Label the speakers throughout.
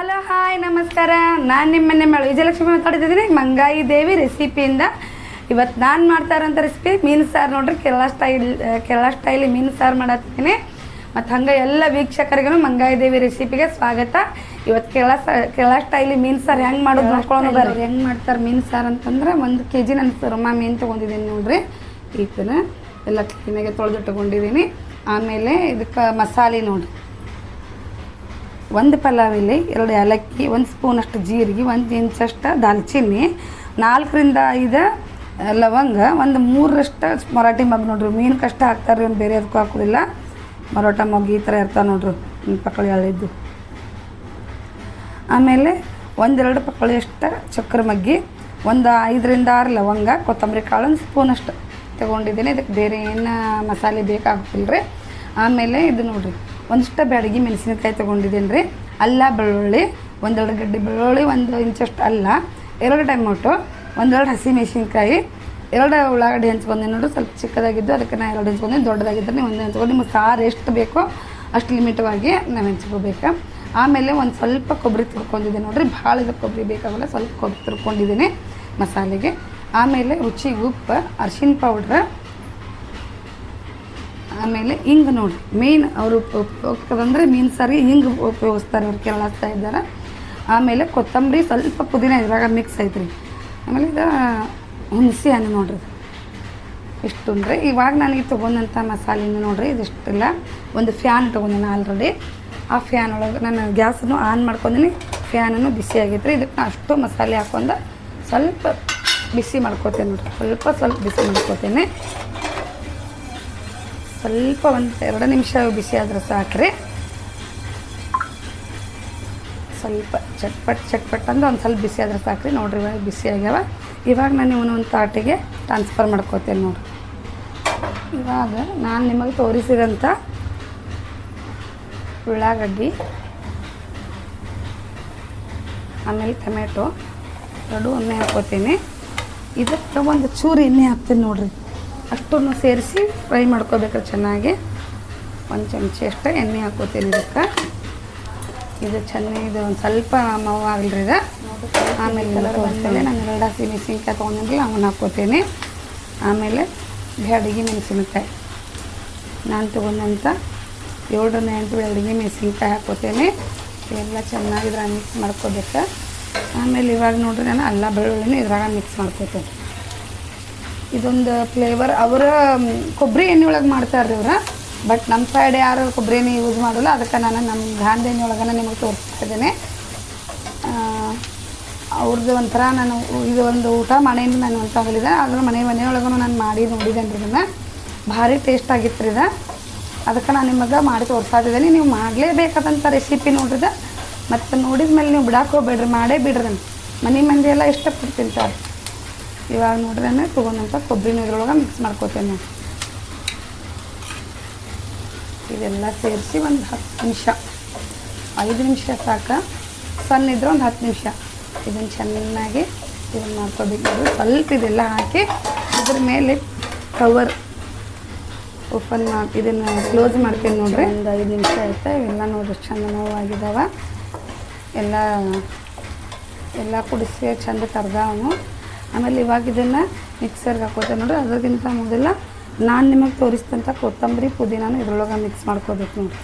Speaker 1: Hello hi ನಮಸ್ಕಾರ. ನಾನು ನಿಮ್ಮ ಮನೆ ಮಳೆ ವಿಜಯಲಕ್ಷ್ಮಿ ಮಾತಾಡ್ತಿದ್ದೀನಿ. ಮಂಗಾಯಿ ದೇವಿ ರೆಸಿಪಿಯಿಂದ ಇವತ್ತು ನಾನು ಮಾಡ್ತಾ ಇರೋಂಥ ರೆಸಿಪಿ ಮೀನು ಸಾರು ನೋಡ್ರಿ ಕೇರಳ ಸ್ಟೈಲ್ ಕೇರಳ ಸ್ಟೈಲಿ ಮೀನು ಸಾರು ಮಾಡತ್ತೀನಿ ಮತ್ತು ಹಂಗೆ ಎಲ್ಲ ವೀಕ್ಷಕರಿಗೂ ಮಂಗಾಯಿ ದೇವಿ ರೆಸಿಪಿಗೆ ಸ್ವಾಗತ. ಇವತ್ತು ಕೇರಳ ಕೇರಳ ಸ್ಟೈಲಿ ಮೀನು ಸಾರು ಹೆಂಗೆ ಮಾಡೋದು ನೋಡ್ಕೊಂಡು ಬರ್ರಿ. ಹೆಂಗೆ ಮಾಡ್ತಾರೆ ಮೀನು ಸಾರು ಅಂತಂದ್ರೆ ಒಂದು ಕೆ ಜಿ ನಾನು ಸುರಮ ಮೀನು ತೊಗೊಂಡಿದ್ದೀನಿ ನೋಡ್ರಿ. ಈತನ ಎಲ್ಲ ಕ್ಲೀನಾಗಿ ತೊಳೆದಿಟ್ಟುಕೊಂಡಿದ್ದೀನಿ ಆಮೇಲೆ ಇದಕ್ಕೆ ಮಸಾಲೆ ನೋಡ್ರಿ. ಒಂದು ಪಲಾವಿಲಿ, ಎರಡು ಏಲಕ್ಕಿ, ಒಂದು ಸ್ಪೂನಷ್ಟು ಜೀರಿಗೆ, ಒಂದು ಇಂಚಷ್ಟು ದಾಲ್ಚಿನ್ನಿ, ನಾಲ್ಕರಿಂದ ಐದು ಲವಂಗ, ಒಂದು ಮೂರರಷ್ಟು ಮರಾಠಿ ಮಗ್ ನೋಡ್ರಿ. ಮೀನು ಕಷ್ಟ ಹಾಕ್ತಾರೆ ಇವ್ನು ಬೇರೆ ಅದಕ್ಕೂ ಹಾಕೋದಿಲ್ಲ. ಮರಾಠ ಮಗ್ ಈ ಥರ ಇರ್ತಾವೆ ನೋಡ್ರಿ ಪಕ್ಕಳಿ ಹಳೆದ್ದು ಆಮೇಲೆ ಒಂದೆರಡು ಪಕ್ಕಳಿಯಷ್ಟು ಚಕ್ರ ಮಗ್ಗಿ, ಒಂದು ಐದರಿಂದ ಆರು ಲವಂಗ, ಕೊತ್ತಂಬರಿ ಕಾಳು, ಒಂದು ಸ್ಪೂನಷ್ಟು ತೊಗೊಂಡಿದ್ದೀನಿ. ಇದಕ್ಕೆ ಬೇರೆ ಏನು ಮಸಾಲೆ ಬೇಕಾಗ್ತಿಲ್ಲ ರೀ ಆಮೇಲೆ ಇದು ನೋಡ್ರಿ. ಒಂದಿಷ್ಟು ಬ್ಯಾಡಗಿ ಮೆಣಸಿನಕಾಯಿ ತೊಗೊಂಡಿದ್ದೀನಿ ರೀ ಅಲ್ಲ, ಬೆಳ್ಳುಳ್ಳಿ, ಒಂದೆರಡು ಗಡ್ಡೆ ಬೆಳ್ಳುಳ್ಳಿ, ಒಂದು ಇಂಚಷ್ಟು ಅಲ್ಲ. ಎರಡು ಟೊಮೊಟೊ, ಒಂದೆರಡು ಹಸಿ ಮೆಣಸಿನ್ಕಾಯಿ, ಎರಡು ಉಳ್ಳಾಗಡ್ಡಿ ಹೆಂಚ್ಕೊಂಡಿನಿ ನೋಡ್ರಿ. ಸ್ವಲ್ಪ ಚಿಕ್ಕದಾಗಿದ್ದು ಅದಕ್ಕೆ ನಾನು ಎರಡು ಹೆಂಚ್ಕೊಂಡಿನಿ ದೊಡ್ಡದಾಗಿದ್ದರೆ ನೀವು ಒಂದು ಹೆಂಚ್ಕೊಂಡು ನಿಮಗೆ ಸಾರು ಎಷ್ಟು ಬೇಕೋ ಅಷ್ಟು ಲಿಮಿಟವಾಗಿ ನಾವು ಹೆಂಚ್ಕೋಬೇಕು. ಆಮೇಲೆ ಒಂದು ಸ್ವಲ್ಪ ಕೊಬ್ಬರಿ ತುರ್ಕೊಂಡಿದ್ದೆ ನೋಡಿರಿ. ಭಾಳ ಇದು ಕೊಬ್ಬರಿ ಬೇಕಾಗಲ್ಲ, ಸ್ವಲ್ಪ ಕೊಬ್ಬರಿ ತುರ್ಕೊಂಡಿದ್ದೀನಿ ಮಸಾಲೆಗೆ. ಆಮೇಲೆ ರುಚಿ ಉಪ್ಪು, ಅರ್ಶಿನ ಪೌಡ್ರ್ ಆಮೇಲೆ ಹಿಂಗ್ ನೋಡಿ ಮೇನ್ ಅವರು ಉಪಯೋಗಿಸೋದಂದ್ರೆ ಮೀನು ಸಾರಿ ಹಿಂಗೆ ಉಪಯೋಗಿಸ್ತಾರೆ ಅವ್ರು ಕೇರಳ ಇದ್ದಾರೆ. ಆಮೇಲೆ ಕೊತ್ತಂಬರಿ ಸ್ವಲ್ಪ ಪುದೀನ ಇದ್ರಾಗ ಮಿಕ್ಸ್ ಐತ್ರಿ. ಆಮೇಲೆ ಇದು ಹುಣಸೆ ಹಣ್ಣು ನೋಡ್ರಿ. ಇಷ್ಟು ಅಂದರೆ ಇವಾಗ ನನಗೆ ತೊಗೊಂಡಂಥ ಮಸಾಲೆನ ನೋಡ್ರಿ, ಇದಿಷ್ಟೆಲ್ಲ ಒಂದು ಫ್ಯಾನ್ ತೊಗೊಂಡಿನಿ ಆಲ್ರೆಡಿ ಆ ಫ್ಯಾನ್ ಒಳಗೆ ನಾನು ಗ್ಯಾಸನ್ನು ಆನ್ ಮಾಡ್ಕೊಂಡಿನಿ ಫ್ಯಾನನ್ನು ಬಿಸಿ ಆಗೈತ್ರಿ. ಇದಕ್ಕೆ ಅಷ್ಟು ಮಸಾಲೆ ಹಾಕೊಂಡು ಸ್ವಲ್ಪ ಬಿಸಿ ಮಾಡ್ಕೋತೇನೆ ನೋಡ್ರಿ. ಸ್ವಲ್ಪ ಸ್ವಲ್ಪ ಬಿಸಿ ಮಾಡ್ಕೋತೇನೆ. ಸ್ವಲ್ಪ ಒಂದು ಎರಡು ನಿಮಿಷ ಬಿಸಿ ಆದರೂ ಸಾಕ್ರಿ. ಸ್ವಲ್ಪ ಚಟ್ಪಟ್ ಚಟ್ಪಟ್ ಅಂದ್ರೆ ಒಂದು ಸ್ವಲ್ಪ ಬಿಸಿ ಆದ್ರೆ ಸಾಕ್ರಿ. ನೋಡ್ರಿ ಇವಾಗ ಬಿಸಿ ಆಗ್ಯಾವ. ಇವಾಗ ನಾನು ಇವನು ಒಂದು ತಾಟಿಗೆ ಟ್ರಾನ್ಸ್ಫರ್ ಮಾಡ್ಕೋತೇನೆ ನೋಡ್ರಿ. ಇವಾಗ ನಾನು ನಿಮಗೆ ತೋರಿಸಿದಂಥ ಉಳ್ಳಾಗಡ್ಡಿ, ಆಮೇಲೆ ಟೊಮೆಟೊ ಎರಡು ಒಮ್ಮೆ ಹಾಕ್ಕೋತೀನಿ. ಇದಕ್ಕೆ ಒಂದು ಚೂರು ಎಣ್ಣೆ ಹಾಕ್ತೀನಿ ನೋಡ್ರಿ. ಅಷ್ಟನ್ನು ಸೇರಿಸಿ ಫ್ರೈ ಮಾಡ್ಕೋಬೇಕು ಚೆನ್ನಾಗಿ ಒಂದು ಚಮಚ ಅಷ್ಟು ಎಣ್ಣೆ ಹಾಕೋತೀನಿ ಇದಕ್ಕೆ. ಇದು ಚೆನ್ನಾಗಿ ಇದು ಒಂದು ಸ್ವಲ್ಪ ಮಾವು ಆಗಲ್ರಿ ಇದು. ಆಮೇಲೆ ತೋರಿಸ್ತೇನೆ. ನಾನು ಎರಡು ಹಸಿ ಮೆಣಸಿನ್ಕಾಯಿ ತೊಗೊಂಡಿರಲಿಲ್ಲ ಅವನ್ನ ಹಾಕೋತೀನಿ ಆಮೇಲೆ ಅಡುಗೆ ಮೆಣಸಿನ್ಕಾಯಿ. ನಾನು ತೊಗೊಂಡಂಥ ಏಳರಿಂದ ಎಂಟು ಅಡುಗೆ ಮೆಣಸಿನ್ಕಾಯಿ ಹಾಕ್ಕೋತೀನಿ. ಎಲ್ಲ ಚೆನ್ನಾಗಿ ಇದ್ರಾಗ ಮಿಕ್ಸ್ ಮಾಡ್ಕೋಬೇಕು. ಆಮೇಲೆ ಇವಾಗ ನೋಡ್ರಿ ನಾನು ಅಲ್ಲ ಬೆಳ್ಳುಳ್ಳಿನ ಇದ್ರಾಗ ಮಿಕ್ಸ್ ಮಾಡ್ಕೋತೀನಿ. ಇದೊಂದು ಫ್ಲೇವರ್ ಅವರ ಕೊಬ್ಬರಿ ಎಣ್ಣೆ ಒಳಗೆ ಮಾಡ್ತಾರೆ ಇವ್ರು ಬಟ್ ನಮ್ಮ ಸೈಡ್ ಯಾರು ಕೊಬ್ಬರಿ ಎಣ್ಣೆ ಯೂಸ್ ಮಾಡೋಲ್ಲ, ಅದಕ್ಕೆ ನಾನು ನಮ್ಮ ಗಾಂಧಿ ಎಣ್ಣೆ ಒಳಗೆ ನಿಮಗೆ ತೋರಿಸ್ತಾ ಇದ್ದೇನೆ. ಅವ್ರದ್ದು ಒಂಥರ ನಾನು ಇದು ಒಂದು ಊಟ ಮನೆಯಿಂದ ನಾನು ಅಂತ ಹೋಗಲಿದೆ ಆದ್ರೆ ಮನೆ ಮನೆಯೊಳಗೂ ನಾನು ಮಾಡಿ ನೋಡಿದ್ದೇನೆ ರೀ ಇದನ್ನು. ಭಾರಿ ಟೇಸ್ಟ್ ಆಗಿತ್ತು ರೀ ಇದು. ಅದಕ್ಕೆ ನಾನು ನಿಮಗೆ ಮಾಡಿ ತೋರಿಸ್ತಾ ಇದ್ದೀನಿ. ನೀವು ಮಾಡಲೇಬೇಕಾದಂಥ ರೆಸಿಪಿ ನೋಡ್ರಿದ ಮತ್ತು ನೋಡಿದ ಮೇಲೆ ನೀವು ಬಿಡಾಕೋಬೇಡ್ರಿ ಮಾಡೇ ಬಿಡ್ರಿ. ನಾನು ಮನೆ ಮಂದಿ ಎಲ್ಲ ಇಷ್ಟಪಟ್ಟು ತಿಂತಾರೆ. ಇವಾಗ ನೋಡಿದ್ರೆ ತೊಗೊಂಡಂಥ ಕೊಬ್ಬರಿ ನೀರೊಳಗೆ ಮಿಕ್ಸ್ ಮಾಡ್ಕೋತೇನೆ. ಇದೆಲ್ಲ ಸೇರಿಸಿ ಒಂದು ಹತ್ತು ನಿಮಿಷ. ಐದು ನಿಮಿಷ ಸಾಕು. ಸಣ್ಣ ಇದ್ರೆ ಒಂದು ಹತ್ತು ನಿಮಿಷ. ಇದನ್ನು ಚೆನ್ನಾಗಿ ಇದನ್ನು ಮಾಡ್ಕೋಬೇಕು. ಸ್ವಲ್ಪ ಇದೆಲ್ಲ ಹಾಕಿ ಇದ್ರ ಮೇಲೆ ಕವರ್ ಓಪನ್ ಮಾಡಿ ಇದನ್ನು ಕ್ಲೋಸ್ ಮಾಡ್ತೀನಿ ನೋಡ್ರಿ. ಒಂದು ಐದು ನಿಮಿಷ ಆಯಿತಾ? ಇವೆಲ್ಲ ನೋಡ್ರಿ ಚಂದ ನೋವಾಗಿದ್ದಾವೆ ಎಲ್ಲ ಎಲ್ಲ ಕುಡಿಸಿ ಚಂದ ಕರ್ದಾವನು ಆಮೇಲೆ ಇವಾಗ ಇದನ್ನು ಮಿಕ್ಸರ್ಗೆ ಹಾಕೋತೇವೆ ನೋಡ್ರಿ. ಅದಕ್ಕಿಂತ ಮೊದಲ ನಾನು ನಿಮಗೆ ತೋರಿಸಿದಂಥ ಕೊತ್ತಂಬರಿ ಪುದೀನಾನು ಇದ್ರೊಳಗೆ ಮಿಕ್ಸ್ ಮಾಡ್ಕೋಬೇಕು ನೋಡಿ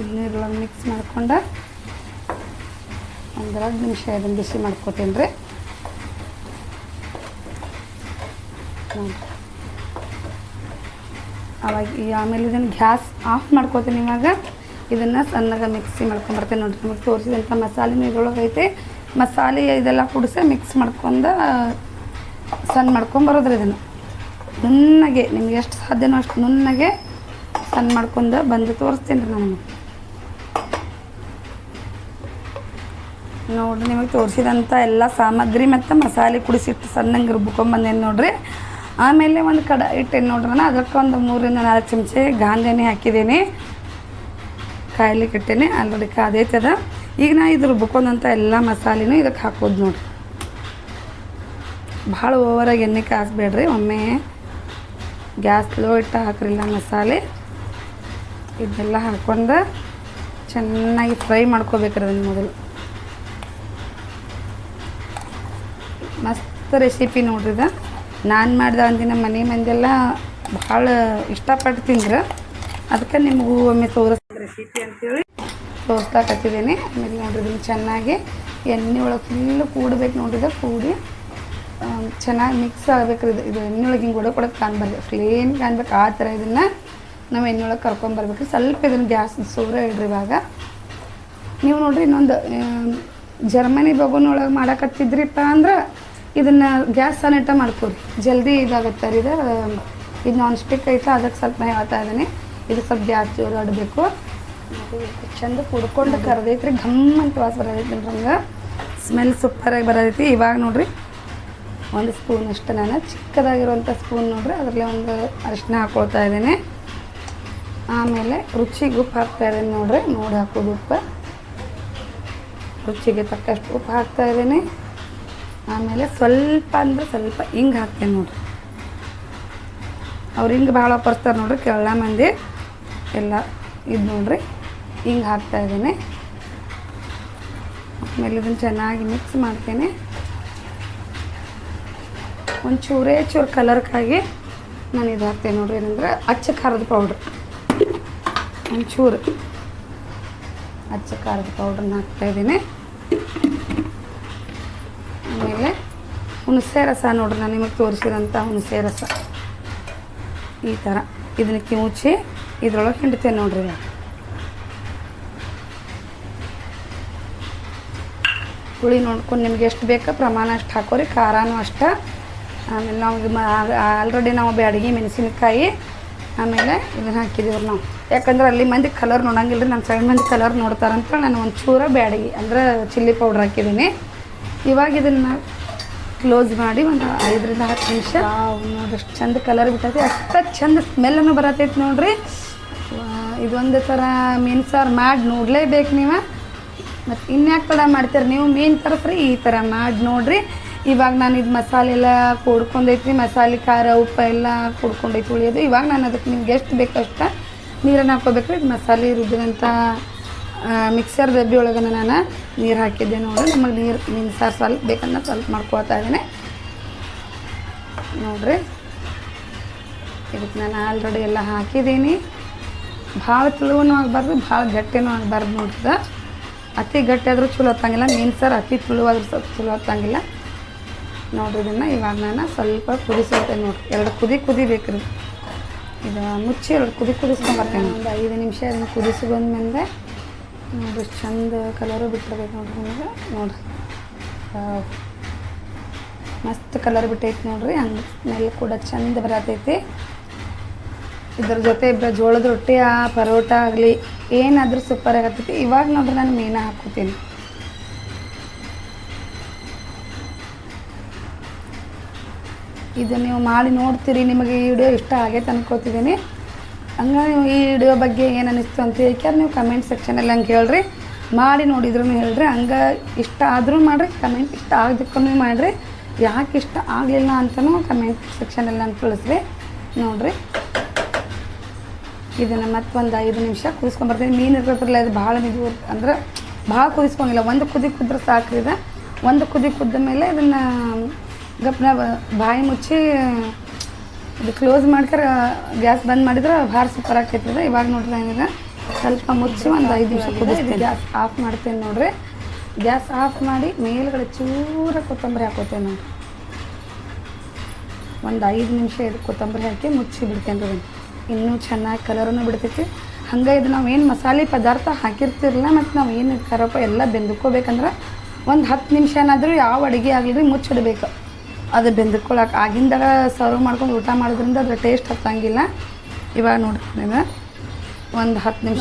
Speaker 1: ಇದನ್ನ ಇದ್ರೊಳಗೆ ಮಿಕ್ಸ್ ಮಾಡ್ಕೊಂಡು ಒಂದೆರಡು ನಿಮಿಷ ಇದನ್ನು ಬಿಸಿ ಮಾಡ್ಕೋತೀನಿ ರೀ. ಅವಾಗ ಈ ಆಮೇಲೆ ಇದನ್ನು ಗ್ಯಾಸ್ ಆಫ್ ಮಾಡ್ಕೋತೀನಿ ಇವಾಗ. ಇದನ್ನು ಸಣ್ಣಗೆ ಮಿಕ್ಸಿ ಮಾಡ್ಕೊಂಬರ್ತೇನೆ ನೋಡಿರಿ. ನಿಮಗೆ ತೋರಿಸಿದಂಥ ಮಸಾಲೆನೂ ಇದ್ರೊಳಗೆ ಐತೆ ಮಸಾಲೆ ಇದೆಲ್ಲ ಕುಡಿಸಿ ಮಿಕ್ಸ್ ಮಾಡ್ಕೊಂಡು, ಸಣ್ಣ ಮಾಡ್ಕೊಂಬರೋದ್ರಿ ಇದನ್ನು. ನುಣ್ಣಗೆ, ನಿಮ್ಗೆ ಎಷ್ಟು ಸಾಧ್ಯನೋ ಅಷ್ಟು ನುಣ್ಣಗೆ ಸಣ್ಣ ಮಾಡ್ಕೊಂಡು ಬಂದು ತೋರಿಸ್ತೀನಿ ರೀ ನಾನು. ನೋಡಿರಿ ನಿಮಗೆ ತೋರಿಸಿದಂಥ ಎಲ್ಲ ಸಾಮಗ್ರಿ ಮತ್ತು ಮಸಾಲೆ ಕುಡಿಸಿಟ್ಟು ಸಣ್ಣಂಗೆ ರುಬ್ಕೊಂಬಂದೇನು ನೋಡಿರಿ. ಆಮೇಲೆ ಒಂದು ಕಡ ಇಟ್ಟೇನು ನೋಡ್ರಿ ನಾನು ಅದಕ್ಕೆ ಒಂದು ಮೂರಿಂದ ನಾಲ್ಕು ಚಮಚೆ ಎಣ್ಣೆ ಹಾಕಿದ್ದೀನಿ ಕಾಯ್ಲಿಕ್ಕೆ ಇಟ್ಟೇನೆ, ಆಲ್ರೆಡಿ ಕಾದೈತದ. ಈಗ ನಾ ಇದು ರುಬ್ಕೊಂಡಂಥ ಎಲ್ಲ ಮಸಾಲೆನೂ ಇದಕ್ಕೆ ಹಾಕೋದು ನೋಡಿರಿ. ಭಾಳ ಓವರಾಗಿ ಎಣ್ಣೆ ಕಾಸ್ಬೇಡ್ರಿ. ಒಮ್ಮೆ ಗ್ಯಾಸ್ ಲೋ ಇಟ್ಟು ಹಾಕ್ರಿಲ್ಲ ಮಸಾಲೆ. ಇದನ್ನೆಲ್ಲ ಹಾಕ್ಕೊಂಡು ಚೆನ್ನಾಗಿ ಫ್ರೈ ಮಾಡ್ಕೋಬೇಕ್ರಿ ಅದನ್ನು ಮೊದಲು. ಮಸ್ತ್ ರೆಸಿಪಿ ನೋಡ್ರಿ ಇದು. ನಾನು ಮಾಡಿದ ಅಂದಿನ ಮನೆ ಮಂದಿಯೆಲ್ಲ ಭಾಳ ಇಷ್ಟಪಟ್ಟು ತಿಂದ್ರೆ. ಅದಕ್ಕೆ ನಿಮಗೂ ಒಮ್ಮೆ ತೋರಿಸ್ ರೆಸಿಪಿ ಅಂತೇಳಿ. ತೋರಿಸ್ಲಾಕತ್ತಿದ್ದೀನಿ ಆಮೇಲೆ ನೋಡ್ರಿ ಇದನ್ನು ಚೆನ್ನಾಗಿ ಎಣ್ಣೆ ಒಳಗೆ ಫುಲ್ಲು ಕೂಡಬೇಕು ನೋಡ್ರಿ ಕೂಡಿ ಚೆನ್ನಾಗಿ ಮಿಕ್ಸ್ ಆಗ್ಬೇಕು. ಇದು ಇದು ಎಣ್ಣೆ ಒಳಗೆ ಹಿಂಗೆ ಒಳಗೆ ಕೊಡೋಕೆ ಕಾಣ್ಬಾರ್ದು. ಫ್ಲೇಮ್ ಕಾಣ್ಬೇಕು. ಆ ಥರ ಇದನ್ನು ನಾವು ಎಣ್ಣೆ ಒಳಗೆ ಕರ್ಕೊಂಬರ್ಬೇಕು ಸ್ವಲ್ಪ ಇದನ್ನು ಗ್ಯಾಸ್ ಸೂರ ಇಡ್ರಿ ಇವಾಗ. ನೀವು ನೋಡಿರಿ ಇನ್ನೊಂದು ಜರ್ಮನಿ ಬಗುನೊಳಗೆ ಮಾಡಕತ್ತಿದ್ರಿಪ್ಪ ಅಂದ್ರೆ ಇದನ್ನು ಗ್ಯಾಸ್ ಸನಿಟ ಮಾಡ್ಕೊರಿ. ಜಲ್ದಿ ಇದಾಗುತ್ತೆ ರೀ ಇದು. ಇದು ನಾನ್ ಸ್ಟಿಕ್ ಐತೆ ಅದಕ್ಕೆ ಸ್ವಲ್ಪ ಹೇಳ್ತಾ ಇದ್ದೀನಿ. ಇದಕ್ಕೆ ಸ್ವಲ್ಪ ಗ್ಯಾಸ್ ಜೋರು ಆಡಬೇಕು ಚಂದ ಕುಡ್ಕೊಂಡು ಕರ್ದೈತ್ರಿ ಘಮ್ ಅಂತ ವಾಸ ಬರೋದೈತಿ ಹಂಗೆ ಸ್ಮೆಲ್ ಸೂಪರಾಗಿ ಬರೋದೈತಿ. ಇವಾಗ ನೋಡ್ರಿ, ಒಂದು ಸ್ಪೂನ್ ಅಷ್ಟು ನಾನು. ಚಿಕ್ಕದಾಗಿರುವಂಥ ಸ್ಪೂನ್ ನೋಡ್ರಿ, ಅದರಲ್ಲಿ ಒಂದು ಅರಿಶಿನ ಹಾಕ್ಕೊಳ್ತಾ ಇದ್ದೀನಿ. ಆಮೇಲೆ ರುಚಿಗೆ ಉಪ್ಪು ಹಾಕ್ತಾ ಇದ್ದೀನಿ ನೋಡ್ರಿ, ನೋಡಿ ಹಾಕೋದು ಉಪ್ಪು. ರುಚಿಗೆ ತಕ್ಕಷ್ಟು ಉಪ್ಪು ಹಾಕ್ತಾ ಇದ್ದೀನಿ. ಆಮೇಲೆ ಸ್ವಲ್ಪ ಅಂದ್ರೆ ಸ್ವಲ್ಪ ಹಿಂಗೆ ಹಾಕ್ತೇನೆ ನೋಡ್ರಿ. ಅವ್ರು ಹಿಂಗೆ ಭಾಳ ಪರ್ಸ್ತಾರೆ ನೋಡ್ರಿ ಕೆಳ ಮಂದಿ. ಎಲ್ಲ ಇದು ನೋಡ್ರಿ. ಹಿಂಗೆ ಹಾಕ್ತಾ ಇದ್ದೇನೆ. ಆಮೇಲೆ ಇದನ್ನು ಚೆನ್ನಾಗಿ ಮಿಕ್ಸ್ ಮಾಡ್ತೇನೆ. ಒಂಚೂರೇ ಚೂರೇ ಕಲರ್ಕಾಗಿ ನಾನು ಇದು ಹಾಕ್ತೇನೆ ನೋಡ್ರಿ, ಏನಂದ್ರೆ ಅಚ್ಚ ಖಾರದ ಪೌಡ್ರ್ ಒಂಚೂರು ಚೂರು ಅಚ್ಚ ಖಾರದ ಪೌಡ್ರನ್ನ ಹಾಕ್ತಾಯಿದ್ದೀನಿ ಆಮೇಲೆ ಹುಣಸೆ ರಸ ನೋಡ್ರಿ, ನಾನು ನಿಮಗೆ ತೋರಿಸಿರೋಂಥ ಹುಣಸೆ ರಸ. ಈ ಥರ ಇದನ್ನ ಕಿವುಚಿ ಇದ್ರೊಳಗೆ ಹಿಂಡ್ತೇನೆ ನೋಡ್ರಿ ಇವಾಗ. ಹುಳಿ ನೋಡ್ಕೊಂಡು ನಿಮ್ಗೆ ಎಷ್ಟು ಬೇಕೋ ಪ್ರಮಾಣ ಅಷ್ಟು ಹಾಕೋರಿ ಖಾರನೂ ಅಷ್ಟ. ಆಮೇಲೆ ನಾವು ಆಲ್ರೆಡಿ ನಾವು ಬ್ಯಾಡಗಿ ಮೆಣಸಿನಕಾಯಿ ಆಮೇಲೆ ಇದನ್ನು ಹಾಕಿದ್ದೀವ್ರಿ ನಾವು. ಯಾಕಂದ್ರೆ ಅಲ್ಲಿ ಮಂದಿ ಕಲರ್ ನೋಡಂಗಿಲ್ಲ ರೀ ನಮ್ಮ ಸೈಡ್ ಮಂದಿ ಕಲರ್ ನೋಡ್ತಾರಂತ ನಾನು ಒಂಚೂರ ಚೂರ ಬ್ಯಾಡಗಿ ಅಂದ್ರೆ ಚಿಲ್ಲಿ ಪೌಡ್ರ್ ಹಾಕಿದ್ದೀನಿ ಇವಾಗ ಇದನ್ನು ಕ್ಲೋಸ್ ಮಾಡಿ ಒಂದು ಐದರಿಂದ ಹತ್ತು ನಿಮಿಷ. ನೋಡಿ. ಅಷ್ಟು ಚಂದ ಕಲರ್ ಬಿಟ್ಟೈತಿ ಅಷ್ಟು ಚಂದ ಸ್ಮೆಲ್ಲನ್ನು ಬರತೈತಿ ನೋಡಿರಿ. ಇದೊಂದು ಥರ ಮೀನು ಸಾರು ಮಾಡಿ ನೋಡಲೇಬೇಕು ನೀವು. ಮತ್ತು ಇನ್ಯಾಕೆ ತಡ ಮಾಡ್ತೀರಿ? ನೀವು ಮೀನು ಫ್ರೀ ಈ ಥರ ಮಾಡಿ ನೋಡಿರಿ. ಇವಾಗ ನಾನು ಇದು ಮಸಾಲೆ ಎಲ್ಲ ಕೂಡ್ಕೊಂಡೈತ್ರಿ. ಮಸಾಲೆ, ಖಾರ, ಉಪ್ಪು ಎಲ್ಲ ಕೂಡ್ಕೊಂಡೈತಿ ಉಳಿಯೋದು. ಇವಾಗ ನಾನು ಅದಕ್ಕೆ ನಿಮ್ಗೆ ಎಷ್ಟು ಬೇಕಷ್ಟ ನೀರನ್ನು ಹಾಕೋಬೇಕ್ರಿ ಮಸಾಲೆ ರುಬ್ಬಿದಂಥ ಮಿಕ್ಸರ್ ಡಬ್ಬಿ ಒಳಗೆ ನಾನು ನೀರು ಹಾಕಿದ್ದೆ ನೋಡಿ ನಮಗೆ ನೀರು ಮೀನು ಸಾರು ಸ್ವಲ್ಪ ಬೇಕನ್ನ ಸ್ವಲ್ಪ ಮಾಡ್ಕೊಳ್ತಾ ಇದ್ದೇನೆ. ನೋಡಿರಿ. ಇದಕ್ಕೆ ನಾನು ಆಲ್ರೆಡಿ ಎಲ್ಲ ಹಾಕಿದ್ದೀನಿ. ಭಾಳ ತುಳುವೂ ಆಗಬಾರ್ದು, ಭಾಳ ಗಟ್ಟಿನೂ ಆಗಬಾರ್ದು ನೋಡ್ದ ಅತಿ ಗಟ್ಟಿ ಆದರೂ ಚಲೋ ಹತ್ತಂಗಿಲ್ಲ ಮೀನು ಸಾರು ಅತಿ ತುಳುವಾದ್ರೂ ಸ್ವಲ್ಪ ಚಲೋ ಹತ್ತಂಗಿಲ್ಲ. ನೋಡ್ರಿ ಇದನ್ನು ಇವಾಗ ನಾನು ಸ್ವಲ್ಪ ಕುದಿಸಿರ್ತೇನೆ ನೋಡಿರಿ. ಎರಡು ಕುದಿ ಕುದಿಬೇಕ್ರಿ ಇದು ಮುಚ್ಚಿ ಎರಡು ಕುದಿ ಕುದಿಸ್ಕೊಂಬರ್ತೇನೆ ಒಂದು ಐದು ನಿಮಿಷ ಅದನ್ನು ಕುದಿಸ್ಕೊಂಡ್ಮೇಲೆ ನೋಡ್ರಿ ಚಂದ ಕಲರು ಬಿಟ್ಟಿರ್ಬೇಕು ನೋಡ್ರಿ ನಿಮಗೆ ನೋಡ್ರಿ. ಮಸ್ತ್ ಕಲರ್ ಬಿಟ್ಟೈತಿ ನೋಡ್ರಿ. ಹಂಗೆ, ಸ್ಮೆಲ್ ಕೂಡ ಚಂದ ಬರತೈತಿ. ಇದ್ರ ಜೊತೆ ಜೋಳದ ರೊಟ್ಟಿ, ಆ ಪರೋಟ ಆಗಲಿ, ಏನಾದರೂ ಸೂಪರ್ ಆಗತ್ತೈತಿ. ಇವಾಗ ನೋಡ್ರಿ ನಾನು ಮೀನ ಹಾಕೋತೀನಿ ಇದು ನೀವು ಮಾಡಿ ನೋಡ್ತೀರಿ, ನಿಮಗೆ ಈ ವಿಡಿಯೋ ಇಷ್ಟ ಆಗೈತೆ ಅನ್ಕೋತಿದ್ದೀನಿ. ಹಂಗೆ ನೀವು ಈ ವಿಡಿಯೋ ಬಗ್ಗೆ ಏನು ಅನ್ನಿಸ್ತು ಅಂತ ಹೇಳ್ಕ್ಯಾರ ನೀವು ಕಮೆಂಟ್ ಸೆಕ್ಷನಲ್ಲಿ ಹಂಗೆ ಹೇಳ್ರಿ. ಮಾಡಿ ನೋಡಿದ್ರು ಹೇಳ್ರಿ. ಹಂಗೆ ಇಷ್ಟ ಆದರೂ ಮಾಡಿರಿ ಕಮೆಂಟ್ ಇಷ್ಟ ಆಗದಕ್ಕೂ ಮಾಡಿರಿ. ಯಾಕೆ ಇಷ್ಟ ಆಗಲಿಲ್ಲ ಅಂತಲೂ ಕಮೆಂಟ್ ಸೆಕ್ಷನಲ್ಲಿ ನಾನು ತಿಳಿಸ್ರಿ. ನೋಡಿರಿ. ಇದನ್ನು ಮತ್ತೆ ಒಂದು ಐದು ನಿಮಿಷ ಕುದಿಸ್ಕೊಂಬರ್ತೀನಿ ಮೀನು ಇರ್ತದ್ರಲ್ಲ ಇದು ಭಾಳ ಇದು ಅಂದ್ರೆ ಭಾಳ ಕುದಿಸ್ಕೊಂಡಿಲ್ಲ. ಒಂದು ಕುದಿ ಕುದ್ರೆ ಸಾಕು ಇದು. ಒಂದು ಕುದಿ ಕುದ್ದ ಮೇಲೆ ಇದನ್ನು ಗಪ್ನ ಬಾಯಿ ಮುಚ್ಚಿ ಇದು ಕ್ಲೋಸ್ ಮಾಡ್ಕರ ಗ್ಯಾಸ್ ಬಂದ್ ಮಾಡಿದ್ರೆ ಭಾಳ ಸೂಪರ್ ಆಗ್ತೈತದ ಇವಾಗ ನೋಡ್ರಿ ಏನಿದೆ ಸ್ವಲ್ಪ ಮುಚ್ಚಿ ಒಂದು ಐದು ನಿಮಿಷ ಕುದಿಸ್ತೀನಿ. ಗ್ಯಾಸ್ ಆಫ್ ಮಾಡ್ತೇನೆ ನೋಡ್ರಿ. ಗ್ಯಾಸ್ ಆಫ್ ಮಾಡಿ ಮೇಲ್ಗಡೆ ಚೂರ ಕೊತ್ತಂಬರಿ ಹಾಕೋತೇನೆ ನೋಡ್ರಿ. ಒಂದು ಐದು ನಿಮಿಷ ಇದು ಕೊತ್ತಂಬರಿ ಹಾಕಿ ಮುಚ್ಚಿ ಬಿಡ್ತೇನೆ ರೀ. ಇನ್ನೂ ಚೆನ್ನಾಗಿ ಕಲರನ್ನು ಬಿಡ್ತೈತಿ. ಹಂಗೆ ಇದು ನಾವು ಏನು ಮಸಾಲೆ ಪದಾರ್ಥ ಹಾಕಿರ್ತಿರಲ್ಲ ಮತ್ತು ನಾವು ಏನು ಕರಪ ಎಲ್ಲ ಬೆಂದ್ಕೋಬೇಕಂದ್ರೆ ಒಂದು ಹತ್ತು ನಿಮಿಷನಾದರೂ ಯಾವ ಅಡುಗೆ ಆಗಲಿ ಮುಚ್ಚಿಡ್ಬೇಕು. ಅದು ಬೆಂದ್ಕೊಳಕ್ಕೆ ಆಗಿಂದಾಗ ಸರ್ವ್ ಮಾಡ್ಕೊಂಡು ಊಟ ಮಾಡೋದ್ರಿಂದ ಅದ್ರ ಟೇಸ್ಟ್ ಹತ್ತಂಗಿಲ್ಲ. ಇವಾಗ ನೋಡ್ರಿ ಒಂದು ಹತ್ತು ನಿಮಿಷ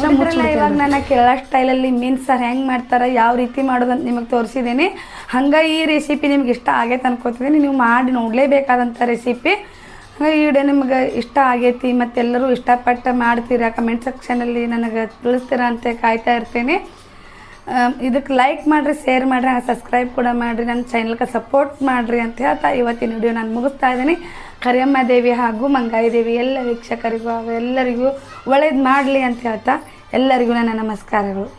Speaker 1: ಇವಾಗ ನಾನು ಕೇಳೋ ಸ್ಟೈಲಲ್ಲಿ ಮೀನು ಸಾರು ಹೆಂಗೆ ಮಾಡ್ತಾರೆ ಯಾವ ರೀತಿ ಮಾಡೋದು ಅಂತ ನಿಮಗೆ ತೋರಿಸಿದ್ದೀನಿ ಹಂಗೆ ಈ ರೆಸಿಪಿ ನಿಮ್ಗೆ ಇಷ್ಟ ಆಗೈತೆ ಅನ್ಕೋತಿದ್ದೀನಿ ನೀವು ಮಾಡಿ ನೋಡಲೇಬೇಕಾದಂಥ ರೆಸಿಪಿ ಈ ವಿಡಿಯೋ ನಿಮ್ಗೆ ಇಷ್ಟ ಆಗೈತಿ, ಮತ್ತೆಲ್ಲರೂ ಇಷ್ಟಪಟ್ಟು ಮಾಡ್ತೀರಾ? ಕಮೆಂಟ್ ಸೆಕ್ಷನಲ್ಲಿ ನನಗೆ ತಿಳಿಸ್ತೀರಾ ಅಂತ ಕಾಯ್ತಾ ಇರ್ತೀನಿ. ಇದಕ್ಕೆ ಲೈಕ್ ಮಾಡಿರಿ ಶೇರ್ ಮಾಡಿರಿ ಸಬ್ಸ್ಕ್ರೈಬ್ ಕೂಡ ಮಾಡಿರಿ. ನನ್ನ ಚಾನಲ್ಗೆ ಸಪೋರ್ಟ್ ಮಾಡಿರಿ ಅಂತ ಹೇಳ್ತಾ ಇವತ್ತಿನ ವಿಡಿಯೋ ನಾನು ಮುಗಿಸ್ತಾ ಇದ್ದೀನಿ. ಕರಿಯಮ್ಮ ದೇವಿ ಹಾಗೂ ಮಂಗಾಯಿ ದೇವಿ, ಎಲ್ಲ ವೀಕ್ಷಕರಿಗೂ, ಎಲ್ಲರಿಗೂ ಒಳ್ಳೇದು ಮಾಡಲಿ ಅಂತ ಹೇಳ್ತಾ ಎಲ್ಲರಿಗೂ ನನ್ನ ನಮಸ್ಕಾರಗಳು.